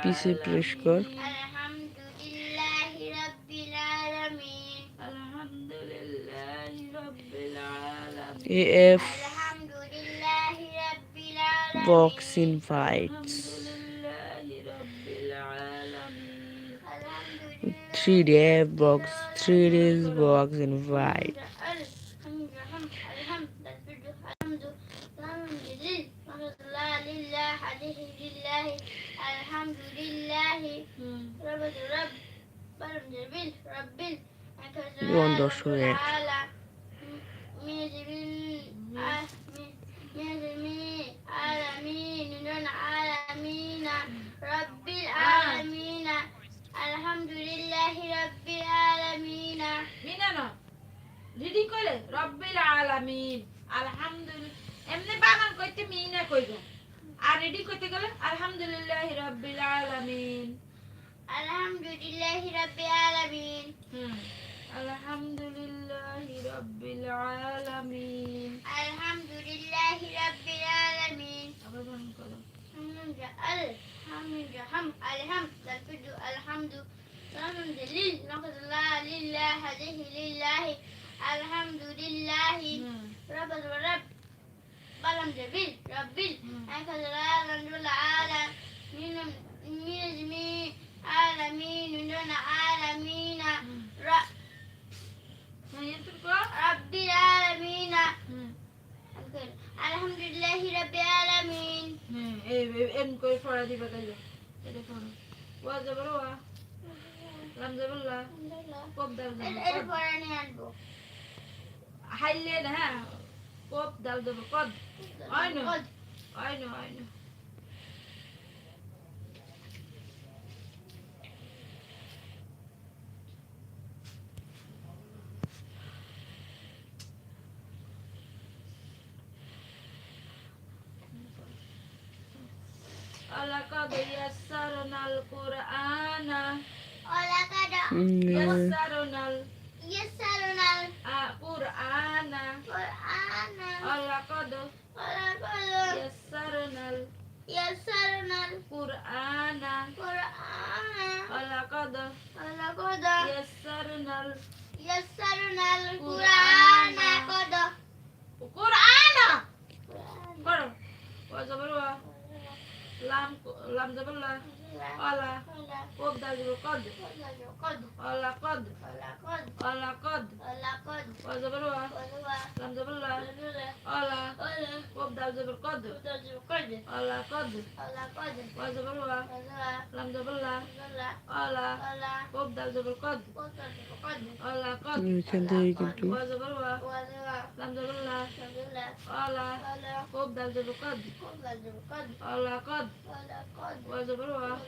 পিছে প্রেস কর A F আলহামদুলিল্লাহি রাব্বিল আলামিন বক্স ইনভাইটস আলহামদুলিল্লাহি রাব্বিল আলামিন আলহামদুলিল্লাহ الحمد لله হুম رب رب رب رب জীবন দর্শনের رب العالمين الحمد لله رب العالمين মিনা না রিডিং কইলে রব্বিল আলামিন আলহামদুলিল্লাহ এমনি বানান কইতে মিনা কইবা আর রিডিং কইতে গেলে আলহামদুলিল্লাহি রাব্বিল আলামিন الحمد لله رب العالمين হুম আলহামদুলিল্লাহি রাব্বিল আলামিন الحمد لله رب العالمين আবার বানান করো الحمد الحمد الحمد الحمد الحمد الحمد الحمد لله نقد الله لله هذه لله الحمد لله হুম رب الرب بلم جبيل ربي হুম أكد العالم العالم من من عالمين دون عالمين হুম ر- হ্যাঁ এত কর رب العالمين হুম الحمد لله رب العالمين হ্যাঁ এই এই- এম করে পড়া দিবা তাইলে এটা পড়ো ওয়া যাবার ওয়া লাম যাবার লা কব দাল যাবার কদ এরপর আমি আনবো হাইলে না হ্যাঁ কব Aynı. Aynı aynı. Alakad yassarnal Qur'ana. Qur'ana. Qur'ana. ولقد يسرنا يسرنا القرآن القرآن ولقد ولقد يسرنا يسرنا القرآن القرآن ولقد ولقد يسرنا يسرنا القرآن Olá. Olá. Olá. Olá. Olá. Olá. এখান থেকে কিন্তু খুব দাম দেবো কদ কদ কদ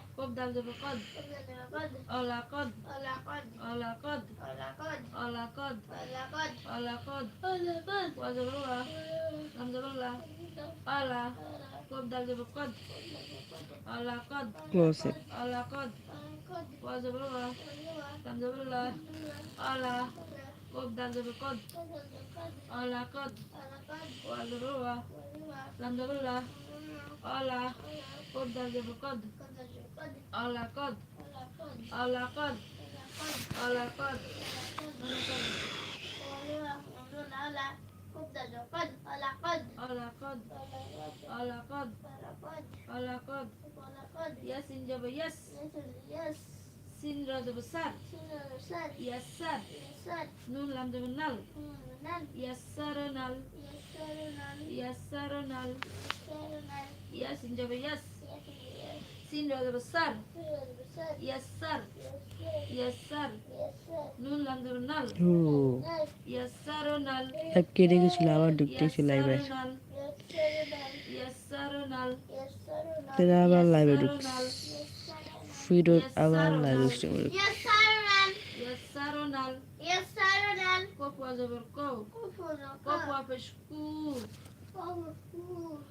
সার ইয়াসার ইয়াসার নুন লাম যাবার নাল ও ইয়াসার নাল লাইভ কেটে গেছিল আবার ঢুকতেছি লাইভে ইয়াসার নাল ইয়াসার নাল তাহলে আবার লাইভে ইয়াসার ঢুকছি নাল ভিডিওর Yes, আবার sir. Live stream Yes, Sarunan. Yasaronal. Yes, Sarunan. Kopo zabar ko. Kopo apeshku. Hamza Hamza kara zabar a. Hola. قد قد على قد على قد على قد Yes, in Java, yes. Yes. Sin rada besar. Sin rada besar. Yes, sir. Yes, sir. Nun lam demenal. Nun lam. Yes, sir, nal. Yes, sir, nal. Yes, sir, nal. Yes, sir, nal. Yasaronal Hola, hola, yes, Sin Rajab, sir. Yes, sir. Yes, sir. Nun Sarunan. Nal nal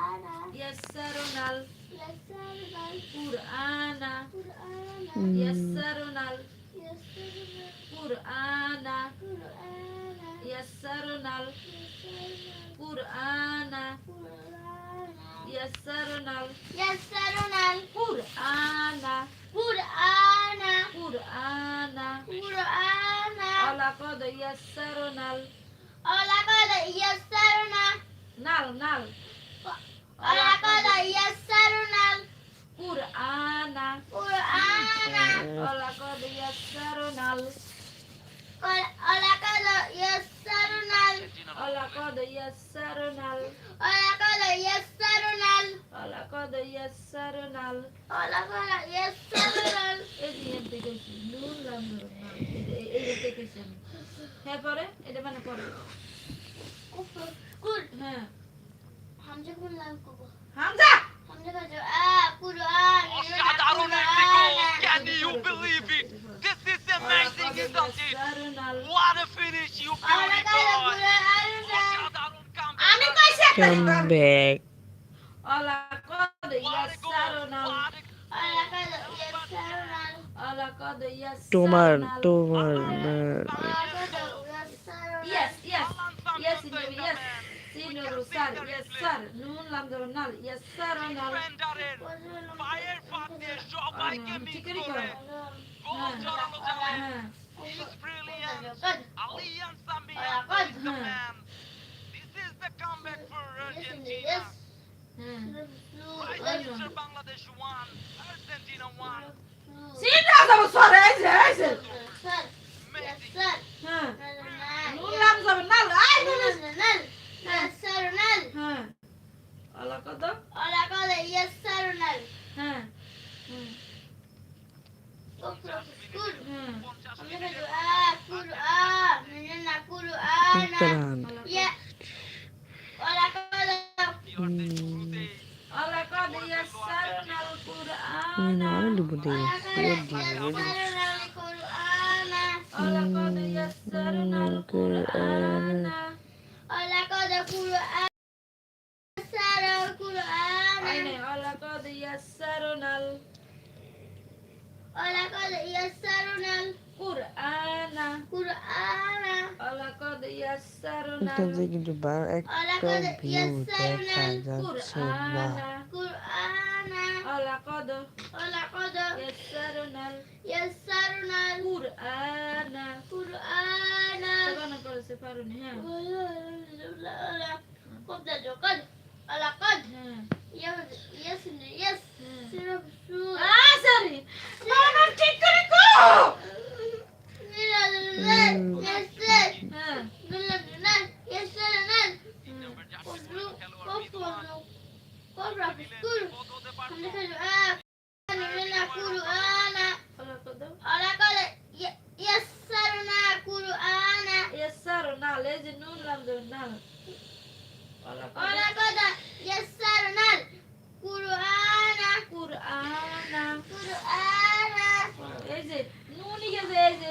yassarunal qur'ana yassarunal qur'ana yassarunal qur'ana yassarunal yassarunal qur'ana qur'ana qur'ana qur'ana alaqad yassarunal alaqad yassarunal nal nal yes, Sarunan. Alaqad yasaronal Hola, hola, yes, Sarunan. Alaqad yasaronal Hola, hola, yes, Sarunan. এই যে এর থেকে নুন লাম নুন নাল। এই এই যে দেখেছেন হ্যাঁ পরে এটা মানে পরে Good. হ্যাঁ Hamza kun lang ko ba? Hamza Hamza ka jo. Ah, Qur'an. أشهد أن Can you believe it? This is amazing, isn't it? yasaronal What a finish, you Hola, hola, beautiful! Qur'an. أشهد أن আমি কইছে come back Alaqad yasaronal Hola, hola, yes, Sarunan. Alaqad yasaronal তোমার তোমার আহ, Hola, hola, yes, Sarunan. Yes, yes, yes, Indobi, yes. Yes, sir. Nun lam nal, yes, sir, nal. Fire ফাটিয়ে সবাইকে miss করে। গোল জড়ানো হ্যাঁ, He's brilliant. Good. Aliyan Uh, Sambian is the man. This is the comeback for Argentina. হ্যাঁ। After Bangladesh won, Argentina won. Sino যাব সর, এই যে, এই যে। Sir. Yes, sir. হ্যাঁ। Sarunan. নুন লাম যাবে নাল, আই নুন। Sarunan. Yes, Sarunan. হ্যাঁ। আলাকাদ, Hola, hola, yes, Sarunan. হ্যাঁ। হুম, Good. হুম। Hamza ka jo. Ah, Qur'an. Nana, Qur'an. প্রাণ Yeah. Hola, hola. আলাকাদ, yes, sir, নাল, আমি না কুরআন। আমি দিব দিই Hola, yes, দিব Sarunan. Qur'an. আলাকাদ, yes, sir, নাল, কুরআন। Hola, hola, Qur'an. Sarah, Qur'an. আইনে, আলাকাদ, yes, sir, নাল, Hola, hola, yes, Sarunan. কুরআন। Qur'an. আলাকাদ, yes, sir, নাল, এটাতে কিন্তু বা- একটা ভিউ দেখা যাচ্ছে না কুরআন। Qur'an. আলাকাদ, Hola, hola, yes, sir, নাল, yes, Sarunan. কুরআন। Qur'an. Sabanan করেছে পারুনি, হ্যাঁ। Hola, Qubda jokad. Hola, qad. হ্যাঁ, Yes, yes, yes. হ্যাঁ। Sirap sur. আহ, sorry. বাবা, ঠিক করে করো। Yes, sir. হ্যাঁ, Bilan, yes, Sarunan. Qublu, qublu. Qubra, school. Hamza ka jo. Ah, Nana, Qur'an. আলাকাদ, Hola, hola, ye- yes, Sarunan. Qur'an. yes, sir, নাল, এই যে নুন লাম দেবেন, নাল। আলাকাদ, Hola, hola, yes, Sarunan. Qur'an. কুরআন। Qur'an. এই যে নুনি গেছে, এই যে, এই যে লামেরে দইছে, এই যে, এই যে, এই যে লামের জবরে দইছে। করে এই যে বলে নুনে যে এই জবরে গেছে, এই- এই লামেরে দইছে। এই নুনে যে গেছে দইছে।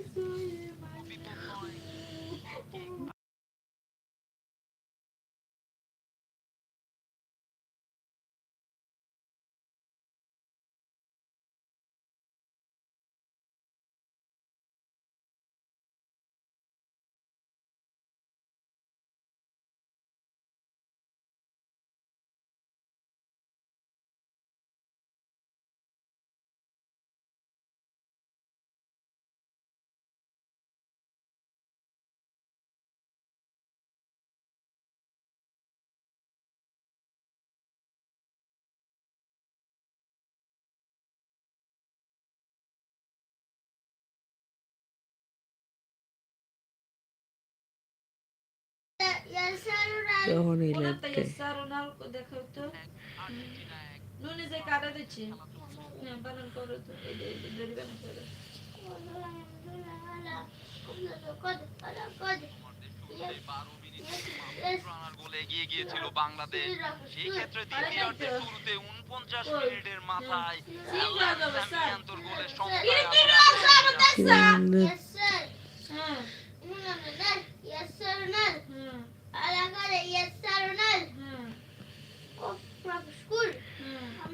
তো। এই যে এই গোলে। এগিয়ে গিয়েছিল বাংলাদেশ সেই ক্ষেত্রে দ্বিতীয়ার্ধের শুরুতে উনপঞ্চাশ মিনিটের মাথায় আল্লাহ সামিয়ান্তর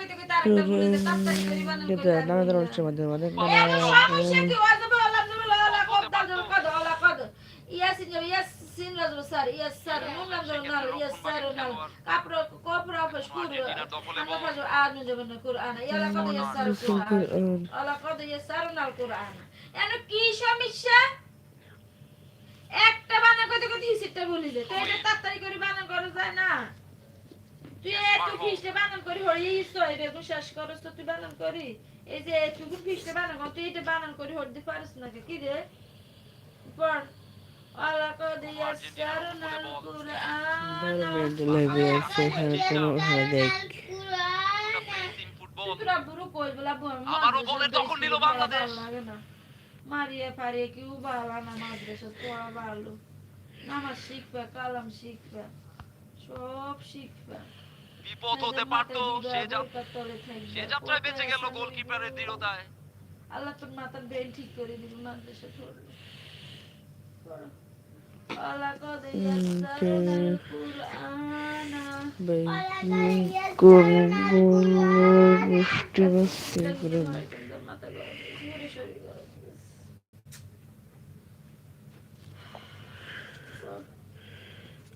একটা অনুষ্ঠানের মাধ্যমে আমাদের মানে সমস্যা? বানা কইতে হিসিটা বলিলে তো এটা তাড়াতাড়ি করে বানান করা যায় না। তুই এত বানান করি হরি এই সয় বেগুন শেষ করস তো তুই বানান করি। এই যে এতটুকু ফিসটা বানান কর তুই এটা বানান করি হর দিতে পারিস কি রে? পর না। নামাজ কালাম শিখবা সব শিখবা। বিপদ হতে পারত সে সে যাত্রায় বেঁচে গেল গোলকিপারের দৃঢ়তায়। আল্লাহ তোর মাথার ব্রেন ঠিক করে দিবি মাদ্রাসা পড়লে করে।